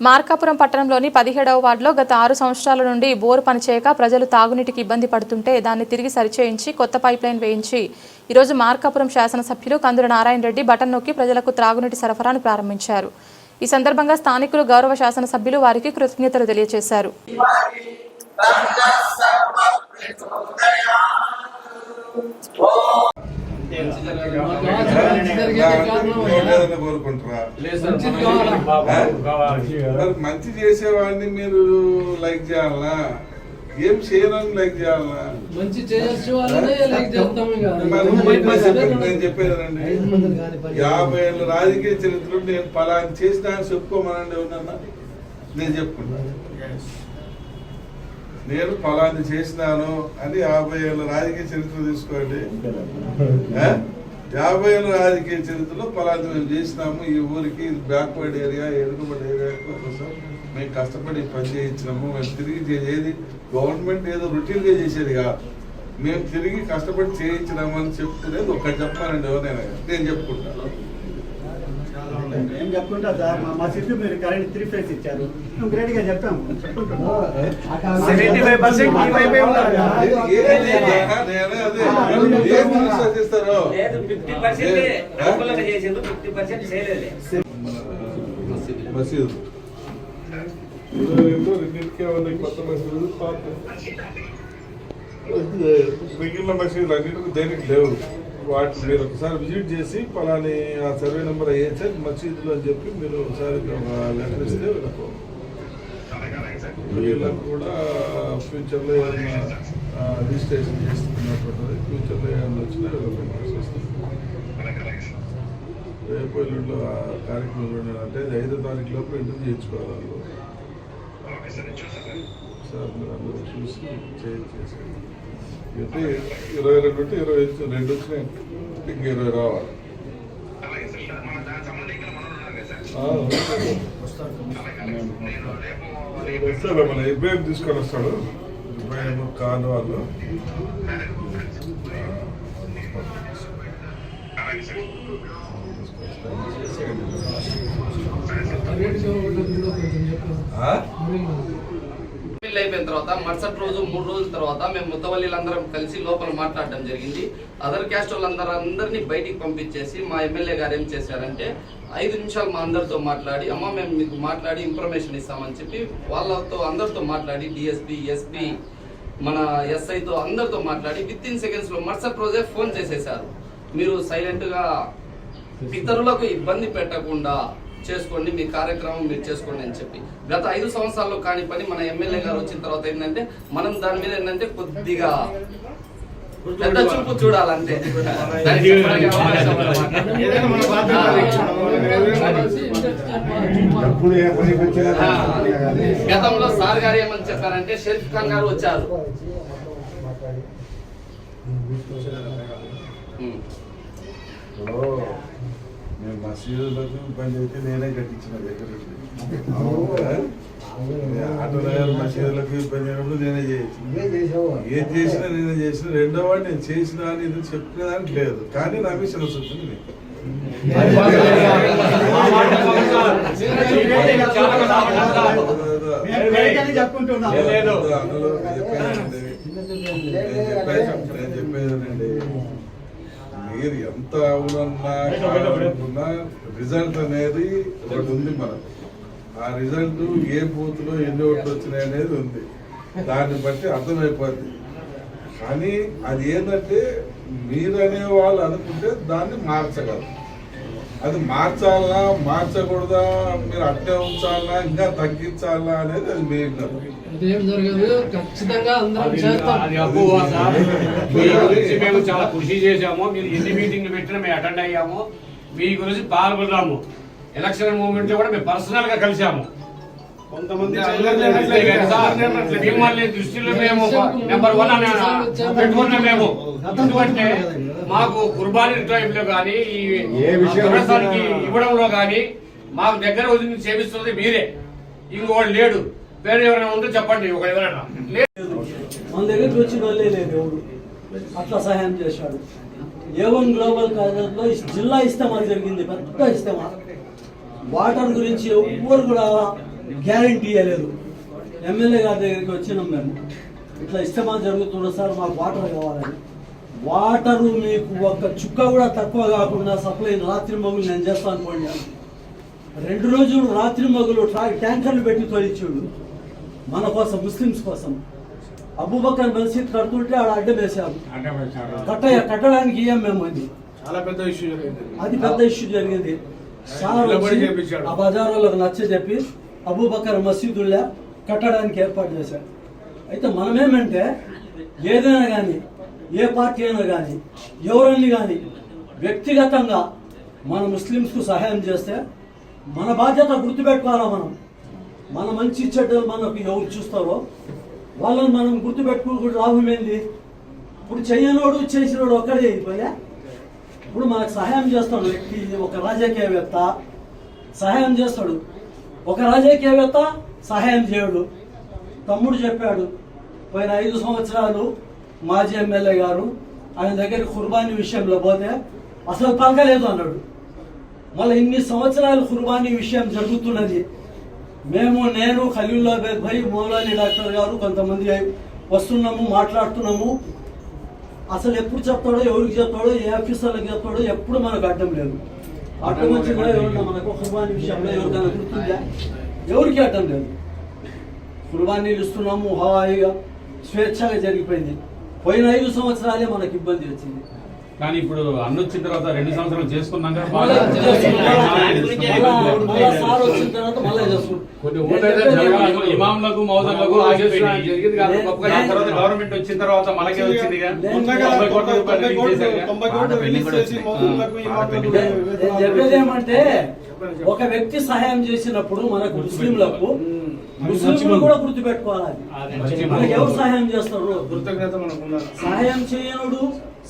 మార్కాపురం పట్టణంలోని పదిహేడవ వార్డులో గత ఆరు సంవత్సరాల నుండి బోరు పనిచేయక ప్రజలు తాగునీటికి ఇబ్బంది పడుతుంటే దాన్ని తిరిగి సరిచేయించి కొత్త పైప్ లైన్ వేయించి ఈరోజు మార్కాపురం శాసనసభ్యులు కందుల నారాయణ రెడ్డి బటన్ నొక్కి ప్రజలకు త్రాగునీటి సరఫరాను ప్రారంభించారు. ఈ సందర్భంగా స్థానికులు గౌరవ శాసనసభ్యులు వారికి కృతజ్ఞతలు తెలియజేశారు. కోరుకుంటారా మంచి చేసేవాడిని మీరు లైక్ చేయాలనా? ఏం చేయనని లైక్ చేయాలనా? మంచి నేను చెప్పేదండి యాభై ఏళ్ళ రాజకీయ చరిత్రలో నేను పలాని చేసిన అని చెప్పుకోమనండి ఎవరన్నా నేను చెప్పుకుంటాను నేను పలాని చేసినాను అని యాభై ఏళ్ళ రాజకీయ చరిత్ర తీసుకోండి? యాభై ఏళ్ళ రాజకీయ చరిత్రలో పలాని మేము చేసినాము. ఈ ఊరికి బ్యాక్వర్డ్ ఏరియా ఎదుగుబడి ఏరియా కోసం మేము కష్టపడి పని చేయించినాము. మేము తిరిగి చేసేది గవర్నమెంట్ ఏదో రొటీన్గా చేసేది కాదు. మేము తిరిగి కష్టపడి చేయించినాము అని చెప్పుకునేది ఒకటి చెప్పానండి ఎవరైనా నేను చెప్పుకుంటాను ఏం చెప్పుకుంటా సార్? మా సిటీ మీరు కరెంట్ త్రీ ఫేస్ ఇచ్చారు. మేము గ్రేట్గా చెప్పాము సెవెంటీ ఫైవ్ పర్సెంట్ వైపే ఉన్నారు. మసీదు రెండు రెండింటికే కొత్త మసీదు. మిగిలిన మసీదులు అన్నింటికి దేనికి లేవు? వాటి మీరు ఒకసారి విజిట్ చేసి పలాని ఆ సర్వే నెంబర్ అయ్యేసే మసీదులు అని చెప్పి మీరు ఒకసారి లెటర్ ఇస్తే వీళ్ళకు వీళ్ళకు కూడా ఫ్యూచర్లో ఏమైనా రిజిస్ట్రేషన్ చేస్తున్నటువంటి ఫ్యూచర్లో ఏమైనా వచ్చినా వీళ్ళకి వస్తుంది. రేపు ఎల్లుండిలో ఆ కార్యక్రమం అంటే ఐదో తారీఖు లోపు ఇంటర్వ్యూ చేయించుకోవాలి వాళ్ళు. సార్ మీరు అందరూ చూసి చేసి అయితే ఇరవై రెండు అంటే ఇరవై రెండు వచ్చినాయి ఇంక ఇరవై రావాలి వస్తాడు మన ఇబ్రాహిం తీసుకొని వస్తాడు ఇబ్రాహిం కాన్ వాళ్ళు రేటుగా పెళ్ళి అయిపోయిన తర్వాత మరుసటి రోజు మూడు రోజుల తర్వాత మేము ముత్తవల్లిలందరం కలిసి లోపల మాట్లాడడం జరిగింది. అదర్ క్యాస్ట్ వాళ్ళందరూ అందరినీ బయటికి పంపించేసి మా ఎమ్మెల్యే గారు ఏం చేశారంటే ఐదు నిమిషాలు మా అందరితో మాట్లాడి అమ్మ మేము మీకు మాట్లాడి ఇన్ఫర్మేషన్ ఇస్తామని చెప్పి వాళ్ళతో అందరితో మాట్లాడి డిఎస్పీ ఎస్పీ మన ఎస్ఐతో అందరితో మాట్లాడి విత్ ఇన్ సెకండ్స్లో మరుసటి రోజే ఫోన్ చేసేశారు. మీరు సైలెంట్గా ఇతరులకు ఇబ్బంది పెట్టకుండా చేసుకోండి మీ కార్యక్రమం మీరు చేసుకోండి అని చెప్పి. గత ఐదు సంవత్సరాల్లో కాని పని మన ఎమ్మెల్యే గారు వచ్చిన తర్వాత ఏంటంటే మనం దాని మీద ఏంటంటే కొద్దిగా పెద్ద చూపు ఆ, గతంలో సార్ గారు ఏమని చెప్పారంటే షరీఫ్ ఖాన్ గారు వచ్చారు. ఓ, పని అయితే నేనే కట్టించిన దగ్గర నుండి. ఆటోనగర్ మసీదులకు ఇబ్బంది అయినప్పుడు నేనే చేయించిన. ఏం చేసినా నేనే చేసిన. రెండో వాడు నేను చేసిన అని ఇది చెప్పుకోవడానికి లేదు. కానీ నా విషయం వస్తుంది నీకు. మీరు ఎంత అవునన్నా రిజల్ట్ అనేది ఒకటి ఉంది మనకు. ఆ రిజల్ట్ ఏ బూత్లో ఎన్ని ఓట్లు వచ్చినాయి అనేది ఉంది. దాన్ని బట్టి అర్థమైపోద్ది. కానీ అది ఏంటంటే మీరు అనే వాళ్ళు అనుకుంటే దాన్ని మార్చగలరు. అది మార్చాలా మార్చకూడదా మీరు అట్టే ఉంచాలా ఇంకా తగ్గించాలా అనేది అది మీ అదేం జరగదు? ఖచ్చితంగా అందరం చేస్తాం. అది అపోహ సార్. మీ గురించి మేము చాలా కృషి చేశాము. మీరు ఎన్ని మీటింగ్లు పెట్టినా మేము అటెండ్ అయ్యాము. మీ గురించి పాల్గొన్నాము. ఎలక్షన్ మూమెంట్లో కూడా మేము పర్సనల్గా కలిసాము కొంతమంది అంతే సార్, మిమ్మల్ని దృష్టిలో మేము నెంబర్ వన్ అని పెట్టుకున్నాం మేము. ఎందుకంటే మాకు కుర్బానీ టైంలో కానీ ఈ వ్యవసాయానికి ఇవ్వడంలో కానీ మాకు దగ్గర వదిలి చేపిస్తున్నది మీరే. ఇంకోటి లేడు. వేరే ఎవరైనా ఉంటే చెప్పండి ఒక ఎవరైనా. మన దగ్గరికి వచ్చి వెళ్ళే లేదు ఎవడు అట్లా సహాయం చేశాడు. ఏవన్ గ్లోబల్ కాలేజ్లో జిల్లా ఇస్తామని జరిగింది పెద్ద ఇస్తామా వాటర్ గురించి ఎవ్వరు కూడా గ్యారంటీ ఇవ్వలేదు ఎమ్మెల్యే గారి దగ్గరికి వచ్చినాం మేము. ఇట్లా ఇస్తమా జరుగుతున్న సార్? మాకు వాటర్ కావాలని. వాటరు మీకు ఒక్క చుక్క కూడా తక్కువ కాకుండా సప్లై రాత్రి మగులు నేను చేస్తాను అనుకోండి. రెండు రోజులు రాత్రి మగులు ట్యాంకర్లు పెట్టి తోలిచ్చాడు. మన కోసం ముస్లిమ్స్ కోసం. అబూబకర్ మసీద్ కడుతుంటే ఆడ అడ్డం వేశారు. కట్ట కట్టడానికి ఇయ్యం మేము అది. చాలా పెద్ద ఇష్యూ జరిగింది. అది పెద్ద ఇష్యూ జరిగింది. ఆ బజారులకు నచ్చ చెప్పి అబూబకర్ మసీదుల్లా కట్టడానికి ఏర్పాటు చేశారు అయితే మనమేమంటే ఏదైనా కానీ ఏ పార్టీ అయినా కానీ ఎవరని కానీ వ్యక్తిగతంగా మన ముస్లిమ్స్కు సహాయం చేస్తే మన బాధ్యత గుర్తుపెట్టుకోవాలా మనం. మన మంచి చెడ్డలు మనకు ఎవరు చూస్తారో వాళ్ళని మనం గుర్తుపెట్టుకుని లాభం ఏంది? ఇప్పుడు చేయనోడు చేసినోడు ఒక్కడే అయిపోయా? ఇప్పుడు మనకు సహాయం చేస్తాడు వ్యక్తి ఒక రాజకీయవేత్త సహాయం చేస్తాడు. ఒక రాజకీయవేత్త సహాయం చేయడు. తమ్ముడు చెప్పాడు పోయిన ఐదు సంవత్సరాలు మాజీ ఎమ్మెల్యే గారు ఆయన దగ్గర కుర్బానీ విషయంలో పోతే అసలు పలకలేదు అన్నాడు. మళ్ళీ ఇన్ని సంవత్సరాలు కుర్బానీ విషయం జరుగుతున్నది. మేము నేను ఖలీల్లా బేగ్ భాయ్ మౌలాని డాక్టర్ గారు కొంతమంది వస్తున్నాము మాట్లాడుతున్నాము. అసలు ఎప్పుడు చెప్తాడో ఎవరికి చెప్తాడో ఏ ఆఫీసర్లకు చెప్తాడో ఎప్పుడు మనకు అడ్డం లేదు. అడ్డం వచ్చి కూడా ఎవరన్నా మనకు కుర్బానీ విషయంలో ఎవరికైనా గుర్తుందా? ఎవరికి అడ్డం లేదు. కుర్బానీలు ఇస్తున్నాము హాయిగా స్వేచ్ఛగా జరిగిపోయింది. పోయిన ఐదు సంవత్సరాలే మనకి ఇబ్బంది వచ్చింది. కానీ ఇప్పుడు అన్న వచ్చిన తర్వాత రెండు సంవత్సరాలు చేసుకున్నాక ఇమాంలకు మౌజన్లకు. జరిగింది? కాదు, తర్వాత గవర్నమెంట్ వచ్చిన తర్వాత మనకే చెప్పేది ఏమంటే ఒక వ్యక్తి సహాయం చేసినప్పుడు మనకు ముస్లింలకు ముస్లింలు కూడా గుర్తు పెట్టుకోవాలి మనకి ఎవరు సహాయం చేస్తారు? కృతజ్ఞత మనకు ఉండాలి సహాయం చేయనుడు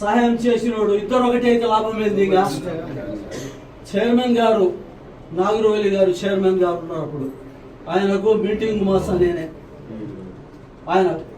సహాయం చేసినోడు ఇద్దరు ఒకటి అయితే లాభం ఏంది ఇక? చైర్మన్ గారు నాగరవల్లి గారు చైర్మన్ గారు ఉన్నప్పుడు ఆయనకు మీటింగ్ మాస నేనే. ఆయన